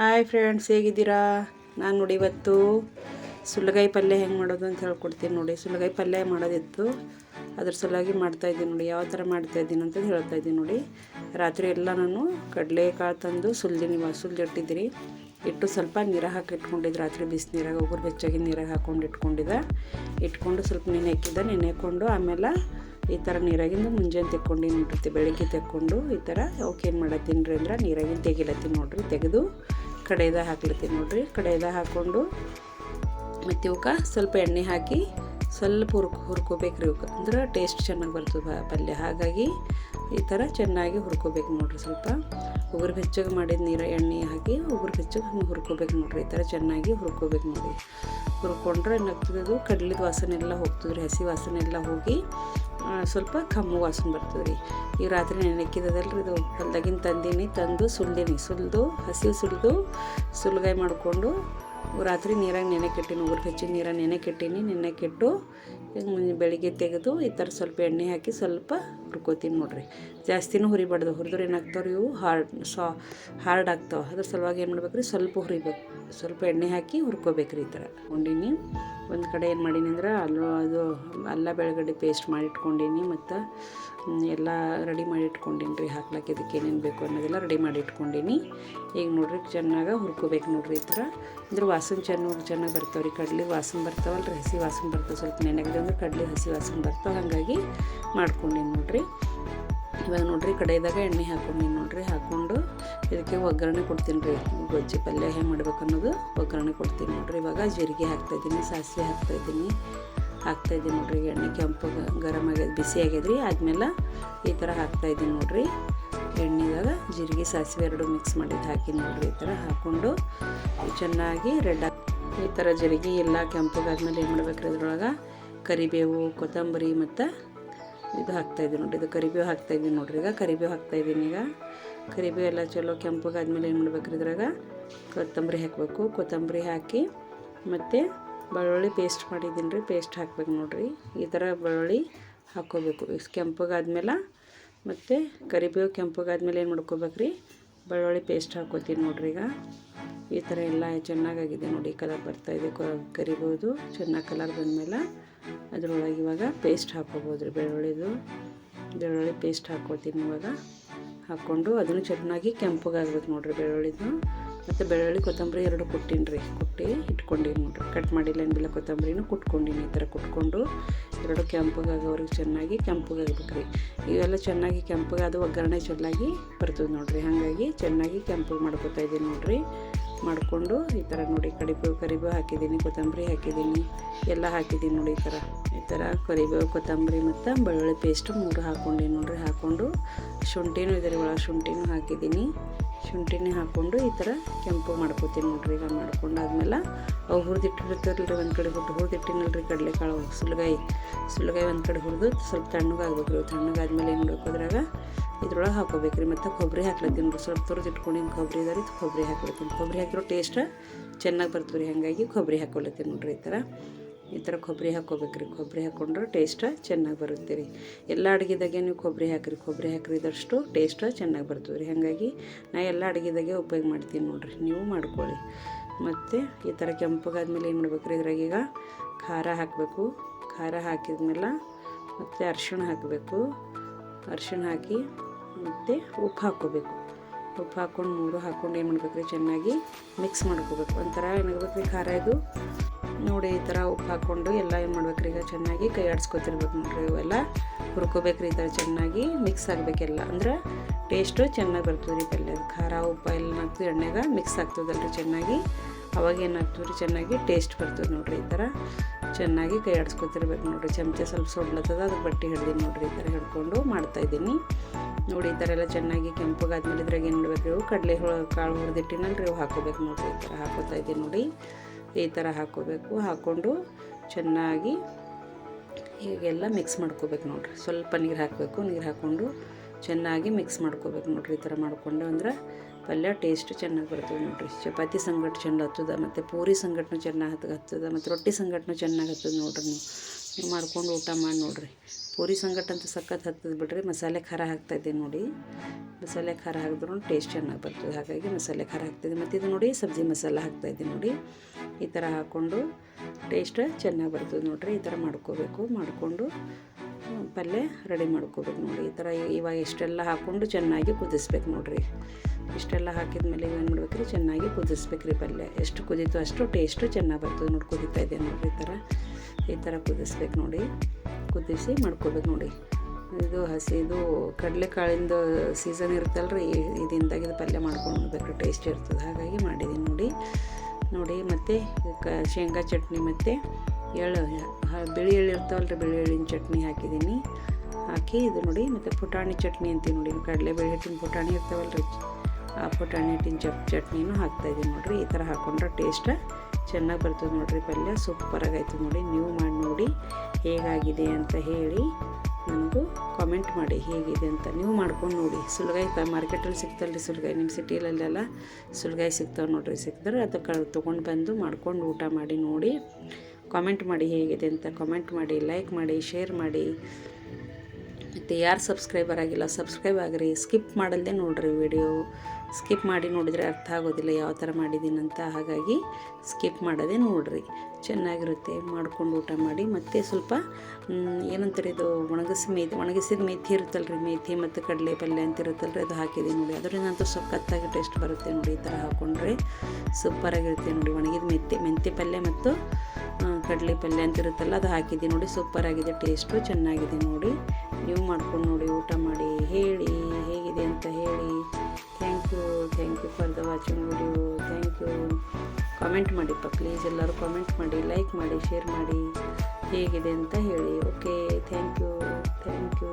Hi friends, ಹೇಗಿದ್ದೀರಾ? ನಾನು ನೋಡಿ ಇವತ್ತು ಸುಲಗಾಯಿ ಪಲ್ಯ ಹೆಂಗೆ ಮಾಡೋದು ಅಂತ ಹೇಳ್ಕೊಡ್ತೀನಿ ನೋಡಿ. ಸುಲಗಾಯಿ ಪಲ್ಯ ಮಾಡೋದಿತ್ತು. ಅದ್ರ ಸಲುವಾಗಿ ಮಾಡ್ತಾಯಿದ್ದೀನಿ ನೋಡಿ. ಯಾವ ಥರ ಮಾಡ್ತಾಯಿದ್ದೀನಿ ಅಂತ ಹೇಳ್ತಾ ಇದ್ದೀನಿ ನೋಡಿ. ರಾತ್ರಿ ಎಲ್ಲ ನಾನು ಕಡಲೆಕಾಳು ತಂದು ಸುಲ್ದಿನಿ ಸುಲ್ದಿಟ್ಟಿದ್ದೀರಿ ಇಟ್ಟು ಸ್ವಲ್ಪ ನೀರಾಗ ಹಾಕಿ ಇಟ್ಕೊಂಡಿದ್ದು ರಾತ್ರಿ ಬಿಸಿನೀರಾಗ ಒಬ್ಬರು ಬೆಚ್ಚಾಗಿ ನೀರಾಗ ಹಾಕೊಂಡು ಇಟ್ಕೊಂಡಿದ್ದೆ ಇಟ್ಕೊಂಡು ಸ್ವಲ್ಪ ನೆನೆ ಹಾಕಿದ್ದೆ. ನೆನೆಕೊಂಡು ಆಮೇಲೆ ಈ ಥರ ನೀರಾಗಿಂದ ಮುಂಜಾನೆ ತೆಕ್ಕೊಂಡು ನೋಡಿರ್ತಿ ಬೆಳಿಗ್ಗೆ ತೆಕ್ಕೊಂಡು ಈ ಥರ ಅವಕ್ಕೆ ಏನು ಮಾಡತ್ತೀನಿ ರೀ ಅಂದ್ರೆ ನೀರಾಗಿಂದ ತೆಗಿಲತ್ತೀನಿ ನೋಡಿರಿ. ತೆಗೆದು ಕಡೆಯದ ಹಾಕ್ಲಿಕ್ಕೆ ನೋಡ್ರಿ. ಕಡೆಯದ ಹಾಕ್ಕೊಂಡು ಮತ್ತು ಇವಕ್ಕೆ ಸ್ವಲ್ಪ ಎಣ್ಣೆ ಹಾಕಿ ಸ್ವಲ್ಪ ಹುರ್ಕೊ ಹುರ್ಕೋಬೇಕು ರೀ ಇವಕ್ಕೆ ಅಂದ್ರೆ ಟೇಸ್ಟ್ ಚೆನ್ನಾಗಿ ಬರ್ತದೆ ಪಲ್ಯ. ಹಾಗಾಗಿ ಈ ಥರ ಚೆನ್ನಾಗಿ ಹುರ್ಕೋಬೇಕು ನೋಡ್ರಿ ಸ್ವಲ್ಪ. ಉಗುರು ಬೆಚ್ಚಗೆ ಮಾಡಿದ ನೀರು ಎಣ್ಣೆ ಹಾಕಿ ಉಗುರು ಬೆಚ್ಚಗೆ ಹುರ್ಕೋಬೇಕು ನೋಡ್ರಿ. ಈ ಥರ ಚೆನ್ನಾಗಿ ಹುರ್ಕೋಬೇಕು ನೋಡಿ ಹುರ್ಕೊಂಡ್ರೆ ಏನಾಗ್ತದೆ ಕಡ್ಲಿದ ವಾಸನೆ ಎಲ್ಲ ಹಸಿ ವಾಸನೆ ಎಲ್ಲ ಹೋಗಿ ಸ್ವಲ್ಪ ಕಮ್ಮು ವಾಸನೆ ಬರ್ತದೆ ರೀ. ಈ ರಾತ್ರಿ ನೆನೆಕ್ಕಿದ್ದದಲ್ಲ ರೀ ಇದು. ಹೊಲ್ದಾಗಿನ ತಂದೀನಿ, ತಂದು ಸುಲ್ದೀನಿ. ಸುಲಿದು, ಹಸಿವು ಸುಲಿದು ಸುಲ್ಗಾಯಿ ಮಾಡಿಕೊಂಡು ರಾತ್ರಿ ನೀರಾಗ ನೆನೆ ಕೆಟ್ಟಿನಿ ಉಗುರು ಹೆಚ್ಚಿನ ನೀರಾಗ ನೆನೆ ನೆನೆಕಿಟ್ಟು ಈಗ ಬೆಳಿಗ್ಗೆ ತೆಗೆದು ಈ ಥರ ಸ್ವಲ್ಪ ಎಣ್ಣೆ ಹಾಕಿ ಸ್ವಲ್ಪ ಹುರ್ಕೋತೀನಿ ನೋಡ್ರಿ. ಜಾಸ್ತಿನೂ ಹುರಿಬಾರ್ದು. ಹುರಿದ್ರೆ ಏನಾಗ್ತಾವ್ರಿ ಇವು? ಹಾರ್ಡ್ ಸಾ, ಹಾರ್ಡ್ ಆಗ್ತಾವೆ. ಅದ್ರ ಸಲುವಾಗಿ ಏನು ಮಾಡ್ಬೇಕು ರೀ ಸ್ವಲ್ಪ ಹುರಿಬೇಕು. ಸ್ವಲ್ಪ ಎಣ್ಣೆ ಹಾಕಿ ಹುರ್ಕೋಬೇಕು ರೀ ಈ ಥರ. ಉಂಡೀನಿ ಒಂದು ಕಡೆ ಏನು ಮಾಡೀನಿ ಅಂದ್ರೆ ಅಲ್ಲೂ ಅದು ಅಲ್ಲ ಬೆಳಗಡೆ ಪೇಸ್ಟ್ ಮಾಡಿ ಇಟ್ಕೊಂಡೀನಿ ಮತ್ತು ಎಲ್ಲ ರೆಡಿ ಮಾಡಿ ಇಟ್ಕೊಂಡೀನಿ ರೀ. ಹಾಕ್ಲಕ್ಕೆ ಇದಕ್ಕೆ ಏನೇನು ಬೇಕು ಅನ್ನೋದೆಲ್ಲ ರೆಡಿ ಮಾಡಿ ಇಟ್ಕೊಂಡೀನಿ ಈಗ ನೋಡ್ರಿ ಚೆನ್ನಾಗಿ ಹುರ್ಕೋಬೇಕು ನೋಡ್ರಿ ಈ ಥರ. ಅಂದ್ರೆ ವಾಸನೆ ಚೆನ್ನಾಗಿ ಚೆನ್ನಾಗಿ ಬರ್ತಾವೆ ರೀ. ಕಡ್ಲಿ ವಾಸನೆ ಬರ್ತಾವಲ್ಲ ರೀ ಹಸಿ ವಾಸನೆ ಬರ್ತಾವೆ. ಸ್ವಲ್ಪ ನೆನೆಗಿದೆ ಅಂದ್ರೆ ಕಡ್ಲಿ, ಹಸಿ ವಾಸನೆ ಬರ್ತಾವೆ. ಹಾಗಾಗಿ ಮಾಡ್ಕೊಂಡೀನಿ ನೋಡ್ರಿ. ಇವಾಗ ನೋಡ್ರಿ ಕಡೆಯದಾಗ ಎಣ್ಣೆ ಹಾಕೊಂಡೀನಿ ನೋಡ್ರಿ ಹಾಕ್ಕೊಂಡು ಇದಕ್ಕೆ ಒಗ್ಗರಣೆ ಕೊಡ್ತೀನಿ ರೀ. ಗೊಜ್ಜಿ ಪಲ್ಯ ಹೆಂಗೆ ಮಾಡ್ಬೇಕು ಅನ್ನೋದು ಒಗ್ಗರಣೆ ಕೊಡ್ತೀನಿ ನೋಡ್ರಿ. ಇವಾಗ ಜೀರಿಗೆ ಹಾಕ್ತಾಯಿದ್ದೀನಿ ಸಾಸಿವೆ ಹಾಕ್ತಾಯಿದ್ದೀನಿ ಹಾಕ್ತಾಯಿದ್ದೀನಿ ನೋಡ್ರಿ. ಎಣ್ಣೆ ಕೆಂಪು ಗರಮ್ ಆಗ್ಯದ, ಬಿಸಿ ಆಗ್ಯದ್ರಿ ಆದ್ಮೇಲೆ ಈ ಥರ ಹಾಕ್ತಾಯಿದ್ದೀನಿ ನೋಡ್ರಿ. ಎಣ್ಣೆದಾಗ ಜೀರಿಗೆ, ಸಾಸಿವೆ ಎರಡು ಮಿಕ್ಸ್ ಮಾಡಿದ್ದು ಹಾಕಿ ನೋಡ್ರಿ. ಈ ಥರ ಹಾಕ್ಕೊಂಡು ಚೆನ್ನಾಗಿ ರೆಡ್ ಈ ಥರ ಜೀರಿಗೆ ಎಲ್ಲ ಕೆಂಪಗಾದ್ಮೇಲೆ ಏನು ಮಾಡ್ಬೇಕ್ರಿ ಅದ್ರೊಳಗೆ ಕರಿಬೇವು, ಕೊತ್ತಂಬರಿ ಮತ್ತು ಇದು ಹಾಕ್ತಾಯಿದ್ದೀನಿ ನೋಡಿರಿ, ಇದು ಕರಿಬೇವು ಹಾಕ್ತಾಯಿದ್ದೀನಿ ನೋಡ್ರಿ, ಈಗ ಕರಿಬೇವು ಹಾಕ್ತಾಯಿದ್ದೀನಿ ಈಗ. ಕರಿಬೇವು ಎಲ್ಲ ಚಲೋ ಕೆಂಪಗಾದ್ಮೇಲೆ ಏನು ಮಾಡ್ಬೇಕ್ರಿ ಇದ್ರಾಗ? ಕೊತ್ತಂಬರಿ ಹಾಕಬೇಕು, ಕೊತ್ತಂಬರಿ ಹಾಕಿ ಮತ್ತು ಬೆಳ್ಳುಳ್ಳಿ ಪೇಸ್ಟ್ ಮಾಡಿದ್ದೀನಿ ರೀ ಪೇಸ್ಟ್ ಹಾಕ್ಬೇಕು ನೋಡ್ರಿ. ಈ ಥರ ಬೆಳ್ಳುಳ್ಳಿ ಹಾಕ್ಕೋಬೇಕು ಕೆಂಪಗಾದ್ಮೇಲೆ ಮತ್ತು ಕರಿಬೇವು ಕೆಂಪಗಾದ್ಮೇಲೆ ಏನು ಮಾಡ್ಕೋಬೇಕ್ರಿ ಬೆಳ್ಳುಳ್ಳಿ ಪೇಸ್ಟ್ ಹಾಕ್ಕೋತೀನಿ ನೋಡ್ರಿ ಈಗ. ಈ ಥರ ಎಲ್ಲ ಚೆನ್ನಾಗಾಗಿದೆ ನೋಡಿ ಕಲರ್ ಬರ್ತಾಯಿದೆ ಕರಿಬೋದು ಚೆನ್ನಾಗಿ ಕಲರ್ ಬಂದಮೇಲೆ. ಅದ್ರೊಳಗೆ ಇವಾಗ ಪೇಸ್ಟ್ ಹಾಕ್ಕೋಬೋದು ರೀ ಬೆಳ್ಳುಳ್ಳಿದು. ಬೆಳ್ಳುಳ್ಳಿ ಪೇಸ್ಟ್ ಹಾಕ್ಕೊಳ್ತೀನಿ ಇವಾಗ. ಹಾಕ್ಕೊಂಡು ಅದನ್ನು ಚೆನ್ನಾಗಿ ಕೆಂಪಗಾಗ್ಬೇಕು ನೋಡ್ರಿ ಬೆಳ್ಳುಳ್ಳಿದು. ಮತ್ತು ಬೆಳ್ಳುಳ್ಳಿ ಕೊತ್ತಂಬರಿ ಎರಡು ಕೊಟ್ಟಿನಿ ರೀ. ಕೊಟ್ಟು ಇಟ್ಕೊಂಡಿನಿ ನೋಡ್ರಿ. ಕಟ್ ಮಾಡಿಲ್ಲ ಏನಿಲ್ಲ ಕೊತ್ತಂಬರಿನೂ ಕುಟ್ಕೊಂಡಿನಿ ಈ ಥರ ಕುಟ್ಕೊಂಡು. ಎರಡು ಕೆಂಪಗಾಗೋವ್ರಿಗೆ ಚೆನ್ನಾಗಿ ಕೆಂಪಗಾಗ್ಬೇಕು ರೀ. ಇವೆಲ್ಲ ಚೆನ್ನಾಗಿ ಕೆಂಪಗಾದ ಒಗ್ಗರಣೆ ಚೆನ್ನಾಗಿ ಬರ್ತದೆ ನೋಡಿರಿ. ಹಾಗಾಗಿ ಚೆನ್ನಾಗಿ ಕೆಂಪಗೆ ಮಾಡ್ಕೊತಾ ಇದ್ದೀನಿ ನೋಡ್ರಿ. ಮಾಡಿಕೊಂಡು ಈ ಥರ ನೋಡಿ ಕಡಿಬೇವು ಕರಿಬೇವು ಹಾಕಿದ್ದೀನಿ, ಕೊತ್ತಂಬರಿ ಹಾಕಿದ್ದೀನಿ. ಎಲ್ಲ ಹಾಕಿದ್ದೀನಿ ನೋಡಿ ಈ ಥರ. ಈ ಥರ ಕರಿಬೇವು, ಕೊತ್ತಂಬರಿ ಮತ್ತು ಬೆಳ್ಳುಳ್ಳಿ ಪೇಸ್ಟು ಮೂರು ಹಾಕ್ಕೊಂಡೀನಿ ನೋಡಿರಿ. ಹಾಕ್ಕೊಂಡು ಶುಂಠಿನೂ ಇದೆ ರೀ ಒಳಗೆ ಶುಂಠಿನೂ ಹಾಕಿದ್ದೀನಿ. ಶುಂಠಿನೇ ಹಾಕ್ಕೊಂಡು ಈ ಥರ ಕೆಂಪು ಮಾಡ್ಕೋತೀನಿ ನೋಡ್ರಿ. ಈಗ ಮಾಡ್ಕೊಂಡಾದ್ಮೇಲೆ ಅವು ಹುರಿದಿಟ್ಟಿರ್ತಾರಲ್ಲ ರೀ ಒಂದು ಕಡೆ ಹುಟ್ಟು ಹುರಿದಿಟ್ಟಿನಲ್ರಿ ಕಡಲೆಕಾಳು ಸುಲಗಾಯಿ ಸುಲಗಾಯಿ ಒಂದು ಕಡೆ ಹುರಿದು ಸ್ವಲ್ಪ ತಣ್ಣಗಾಗ್ಬೇಕು ರೀ. ತಣ್ಣಗಾದ್ಮೇಲೆ ಏನು ಮಾಡಬೇಕು ಅದ್ರಾಗ? ಇದ್ರೊಳಗೆ ಹಾಕೋಬೇಕು ರೀ ಮತ್ತು ಕೊಬ್ಬರಿ ಹಾಕ್ಲತ್ತೀನಿ ಸ್ವಲ್ಪ ತುರಿದು ಇಟ್ಕೊಂಡಿನಿ ಕೊಬ್ಬರಿ ಇದಾರೆ ಕೊಬ್ಬರಿ ಹಾಕ್ಲತ್ತೀನಿ. ಕೊಬ್ಬರಿ ಹಾಕಿರೋ ಟೇಸ್ಟ್ ಚೆನ್ನಾಗಿ ಬರ್ತದೆ ರೀ. ಹಾಗಾಗಿ ಕೊಬ್ಬರಿ ಹಾಕೊಳತ್ತೀನಿ ನೋಡ್ರಿ ಈ ಥರ ಈ ಥರ ಕೊಬ್ಬರಿ ಹಾಕ್ಕೋಬೇಕು ರೀ ಕೊಬ್ಬರಿ ಹಾಕ್ಕೊಂಡ್ರೆ ಟೇಸ್ಟ್ ಚೆನ್ನಾಗಿ ಬರುತ್ತೆ ರೀ. ಎಲ್ಲ ಅಡುಗೆದಾಗೆ ನೀವು ಕೊಬ್ಬರಿ ಹಾಕಿರಿ. ಕೊಬ್ಬರಿ ಹಾಕಿರಿದಷ್ಟು ಟೇಸ್ಟ್ ಚೆನ್ನಾಗಿ ಬರ್ತದೆ ರೀ. ಹಾಗಾಗಿ ನಾ ಎಲ್ಲ ಅಡುಗೆದಾಗೆ ಉಪಯೋಗ ಮಾಡ್ತೀನಿ ನೋಡಿರಿ. ನೀವು ಮಾಡ್ಕೊಳ್ಳಿ. ಮತ್ತು ಈ ಥರ ಕೆಂಪಗಾದ್ಮೇಲೆ ಏನು ಮಾಡ್ಬೇಕು ರೀ ಇದ್ರಾಗೀಗ ಖಾರ ಹಾಕಬೇಕು. ಖಾರ ಹಾಕಿದ್ಮೇಲೆ ಮತ್ತು ಅರ್ಶಿಣ ಹಾಕಬೇಕು. ಅರ್ಶಿಣ ಹಾಕಿ ಮತ್ತು ಉಪ್ಪು ಹಾಕ್ಕೋಬೇಕು. ಉಪ್ಪು ಹಾಕ್ಕೊಂಡು ಮೂರು ಹಾಕ್ಕೊಂಡು ಏನು ಮಾಡ್ಬೇಕ್ರಿ? ಚೆನ್ನಾಗಿ ಮಿಕ್ಸ್ ಮಾಡ್ಕೋಬೇಕು. ಒಂಥರ ಏನಾಗಬೇಕ್ರಿ ಖಾರ ಇದು. ನೋಡಿ, ಈ ಥರ ಉಪ್ಪು ಹಾಕ್ಕೊಂಡು ಎಲ್ಲ ಏನು ಮಾಡ್ಬೇಕ್ರಿ? ಈಗ ಚೆನ್ನಾಗಿ ಕೈ ಆಡಿಸ್ಕೊತಿರ್ಬೇಕು ನೋಡ್ರಿ ಇವೆಲ್ಲ. ಹುರ್ಕೋಬೇಕ್ರಿ ಈ ಥರ ಚೆನ್ನಾಗಿ ಮಿಕ್ಸ್ ಆಗಬೇಕೆಲ್ಲ ಅಂದ್ರೆ ಟೇಸ್ಟು ಚೆನ್ನಾಗಿ ಬರ್ತದೆ ರೀ ಪಲ್ಯ. ಖಾರ, ಉಪ್ಪು ಎಲ್ಲ ಹಾಕ್ತೀವಿ? ಎಣ್ಣೆಗ ಮಿಕ್ಸ್ ಆಗ್ತದಲ್ಲ ರೀ ಚೆನ್ನಾಗಿ. ಅವಾಗ ಏನಾಗ್ತದೆ ರೀ? ಚೆನ್ನಾಗಿ ಟೇಸ್ಟ್ ಬರ್ತದೆ ನೋಡ್ರಿ ಈ ಥರ. ಚೆನ್ನಾಗಿ ಕೈ ಆಡಿಸ್ಕೊತಿರ್ಬೇಕು ನೋಡ್ರಿ. ಚಮಚ ಸ್ವಲ್ಪ ಸೊಡ್ಲತ್ತದ ಅದಕ್ಕೆ ಬಟ್ಟೆ ಹಿಡ್ದೀನಿ ನೋಡ್ರಿ ಈ ಥರ ಹಿಡ್ಕೊಂಡು ಮಾಡ್ತಾಯಿದ್ದೀನಿ ನೋಡಿ, ಈ ಥರ ಎಲ್ಲ ಚೆನ್ನಾಗಿ ಕೆಂಪಗಾದ್ಮೇಲೆ ಇದ್ರಾಗ ಏನು ಮಾಡ್ಬೇಕು ಕಡಲೆ ಕಾಳು ಹುರಿದಿಟ್ಟಿನಲ್ಲ ಇವು ಹಾಕೋಬೇಕು ನೋಡಿರಿ, ಈ ಥರ ಹಾಕೋತಾ ಇದ್ದೀನಿ ನೋಡಿ. ಈ ಥರ ಹಾಕೋಬೇಕು, ಹಾಕ್ಕೊಂಡು ಚೆನ್ನಾಗಿ ಹೀಗೆಲ್ಲ ಮಿಕ್ಸ್ ಮಾಡ್ಕೋಬೇಕು ನೋಡಿರಿ. ಸ್ವಲ್ಪ ನೀರು ಹಾಕಬೇಕು, ನೀರು ಹಾಕ್ಕೊಂಡು ಚೆನ್ನಾಗಿ ಮಿಕ್ಸ್ ಮಾಡ್ಕೋಬೇಕು ನೋಡಿರಿ, ಈ ಥರ ಮಾಡಿಕೊಂಡು ಅಂದ್ರೆ ಪಲ್ಯ ಟೇಸ್ಟ್ ಚೆನ್ನಾಗಿ ಬರ್ತದೆ ನೋಡಿರಿ. ಚಪಾತಿ ಸಂಗಟ್ ಚೆಂದ ಹತ್ತದ, ಮತ್ತು ಪೂರಿ ಸಂಗಟನೂ ಚೆನ್ನಾಗಿ ಹತ್ತ ಹತ್ತದ, ಮತ್ತು ರೊಟ್ಟಿ ಸಂಗಟನೂ ಚೆನ್ನಾಗಿ ಹತ್ತದ ನೋಡ್ರಿ ನೀವು. ಮಾಡ್ಕೊಂಡು ಊಟ ಮಾಡಿ ನೋಡಿರಿ. ಪೂರಿ ಸಂಗಟ ಅಂತ ಸಖತ್ ಹತ್ತದ ಬಿಡ್ರಿ. ಮಸಾಲೆ ಖಾರ ಹಾಕ್ತಾಯಿದ್ದೆ ನೋಡಿ. ಮಸಾಲೆ ಖಾರ ಹಾಕಿದ್ರು ಟೇಸ್ಟ್ ಚೆನ್ನಾಗಿ ಬರ್ತದೆ. ಹಾಗಾಗಿ ಮಸಾಲೆ ಖಾರ ಹಾಕ್ತಿದ್ದೆ ಮತ್ತು ಇದು ನೋಡಿ ಸಬ್ಜಿ ಮಸಾಲ ಹಾಕ್ತಾಯಿದ್ದೆ ನೋಡಿ. ಈ ಥರ ಹಾಕ್ಕೊಂಡು ಟೇಸ್ಟ್ ಚೆನ್ನಾಗಿ ಬರ್ತದೆ ನೋಡಿರಿ. ಈ ಥರ ಮಾಡ್ಕೋಬೇಕು. ಮಾಡಿಕೊಂಡು ಪಲ್ಯ ರೆಡಿ ಮಾಡ್ಕೋಬೇಕು ನೋಡಿ. ಈ ಥರ ಇವಾಗ ಇಷ್ಟೆಲ್ಲ ಹಾಕ್ಕೊಂಡು ಚೆನ್ನಾಗಿ ಕುದಿಸ್ಬೇಕು ನೋಡಿರಿ. ಇಷ್ಟೆಲ್ಲ ಹಾಕಿದ ಮೇಲೆ ಏನು ಮಾಡ್ಬೇಕ್ರಿ? ಚೆನ್ನಾಗಿ ಕುದಿಸ್ಬೇಕ್ರಿ ಪಲ್ಯ. ಎಷ್ಟು ಕುದೀತು ಅಷ್ಟು ಟೇಸ್ಟು ಚೆನ್ನಾಗಿ ಬರ್ತದೆ ನೋಡಿ ಕುದೀತಾ ಇದೆ ನೋಡಿರಿ ಈ ಥರ ಈ ಥರ ಕುದಿಸ್ಬೇಕು ನೋಡಿ. ಕುದಿಸಿ ಮಾಡ್ಕೋಬೇಕು ನೋಡಿ. ಇದು ಹಸಿ, ಇದು ಕಡಲೆಕಾಳಿಂದು ಸೀಸನ್ ಇರುತ್ತಲ್ಲ ರೀ ಇದಿಂದಾಗಿ ಇದು ಪಲ್ಯ ಮಾಡ್ಕೊಂಡು ಉಣ್ಬೇಕು ಟೇಸ್ಟ್ ಇರ್ತದೆ. ಹಾಗಾಗಿ ಮಾಡಿದ್ದೀನಿ ನೋಡಿ. ನೋಡಿ ಮತ್ತು ಕ, ಶೇಂಗಾ ಚಟ್ನಿ ಮತ್ತು ಎಳ್ಳು ಬಿಳಿ ಎಳ್ಳು ಇರ್ತಾವಲ್ರಿ, ಬಿಳಿ ಎಳ್ಳಿನ ಚಟ್ನಿ ಹಾಕಿದ್ದೀನಿ ಹಾಕಿ ಇದು ನೋಡಿ, ಮತ್ತು ಪುಟಾಣಿ ಚಟ್ನಿ ಅಂತೀವಿ ನೋಡಿ ಕಡಲೆ ಬೇಳೆ ಹಿಟ್ಟಿನ ಪುಟಾಣಿ ಇರ್ತಾವಲ್ರಿ. ಆ ಪುಟಾಣಿ ಹಿಟ್ಟಿನ ಚಪ್ ಚಟ್ನಿನೂ ಹಾಕ್ತಾಯಿದ್ದೀನಿ ನೋಡಿರಿ. ಈ ಥರ ಹಾಕ್ಕೊಂಡ್ರೆ ಟೇಸ್ಟ್ ಚೆನ್ನಾಗಿ ಬರ್ತದೆ ನೋಡಿರಿ ಪಲ್ಯ. ಸೂಪರಾಗೈತೆ ನೋಡಿ. ನೀವು ಮಾಡಿ ನೋಡಿ ಹೇಗಾಗಿದೆ ಅಂತ ಹೇಳಿ ನನಗೂ ಕಾಮೆಂಟ್ ಮಾಡಿ ಹೇಗಿದೆ ಅಂತ. ನೀವು ಮಾಡ್ಕೊಂಡು ನೋಡಿ. ಸುಲಗಾಯಿ ಕ ಮಾರ್ಕೆಟಲ್ಲಿ ಸಿಗ್ತಲ್ರಿ ಸುಲಗಾಯಿ. ನಿಮ್ಮ ಸಿಟಿಯಲ್ಲೆಲ್ಲ ಸುಲಗಾಯಿ ಸಿಗ್ತಾವೆ ನೋಡ್ರಿ. ಅದು ಅದಕ್ಕೆ ತೊಗೊಂಡು ಬಂದು ಮಾಡ್ಕೊಂಡು ಊಟ ಮಾಡಿ ನೋಡಿ. ಕಾಮೆಂಟ್ ಮಾಡಿ ಹೇಗಿದೆ ಅಂತ. ಕಾಮೆಂಟ್ ಮಾಡಿ ಲೈಕ್ ಮಾಡಿ ಶೇರ್ ಮಾಡಿ. ಮತ್ತು ಯಾರು ಸಬ್ಸ್ಕ್ರೈಬರ್ ಆಗಿಲ್ಲ ಸಬ್ಸ್ಕ್ರೈಬ್ ಆಗಿರಿ ಸ್ಕಿಪ್ ಮಾಡಲ್ಲದೆ ನೋಡಿರಿ ವಿಡಿಯೋ ಸ್ಕಿಪ್ ಮಾಡಿ ನೋಡಿದರೆ ಅರ್ಥ ಆಗೋದಿಲ್ಲ ಯಾವ ಥರ ಮಾಡಿದ್ದೀನಂತ, ಹಾಗಾಗಿ ಸ್ಕಿಪ್ ಮಾಡೋದೇ ನೋಡಿರಿ. ಚೆನ್ನಾಗಿರುತ್ತೆ, ಮಾಡ್ಕೊಂಡು ಊಟ ಮಾಡಿ, ಮತ್ತು ಸ್ವಲ್ಪ ಏನಂತಾರೆ ಇದು, ಒಣಗಿಸಿ ಮೇಥಿ, ಒಣಗಿಸಿದ ಮೇಥಿ ಇರುತ್ತಲ್ರಿ, ಮೇಥಿ ಮತ್ತು ಕಡಲೆ ಪಲ್ಯ ಅಂತ ಇರುತ್ತಲ್ರಿ, ಅದು ಹಾಕಿದ್ದೀನಿ ನೋಡಿ. ಅದರಿಂದಂತೂ ಸಖತ್ತಾಗಿ ಟೇಸ್ಟ್ ಬರುತ್ತೆ ನೋಡಿ, ಈ ಥರ ಹಾಕ್ಕೊಂಡ್ರೆ ಸೂಪರಾಗಿರುತ್ತೆ ನೋಡಿ, ಒಣಗಿದ ಮೆಂತೆ ಮೆಂತೆ ಪಲ್ಯ ಮತ್ತು ಕಡಲೆ ಪಲ್ಯ ಅಂತ ಇರುತ್ತಲ್ಲ, ಅದು ಹಾಕಿದ್ದೀನಿ ನೋಡಿ ಸೂಪರಾಗಿದೆ ಟೇಸ್ಟು ಚೆನ್ನಾಗಿದೆ ನೋಡಿ. ನೀವು ಮಾಡ್ಕೊಂಡು ನೋಡಿ, ಊಟ ಮಾಡಿ, ಹೇಳಿ, ಹೇಗಿದೆ ಅಂತ ಹೇಳಿ. Thank you thank you for the watching video thank you comment ಮಾಡಿಪ್ಪ please ಎಲ್ಲರೂ ಕಾಮೆಂಟ್ ಮಾಡಿ ಲೈಕ್ ಮಾಡಿ ಶೇರ್ ಮಾಡಿ, ಹೇಗಿದೆ ಅಂತ ಹೇಳಿ. Okay thank you thank you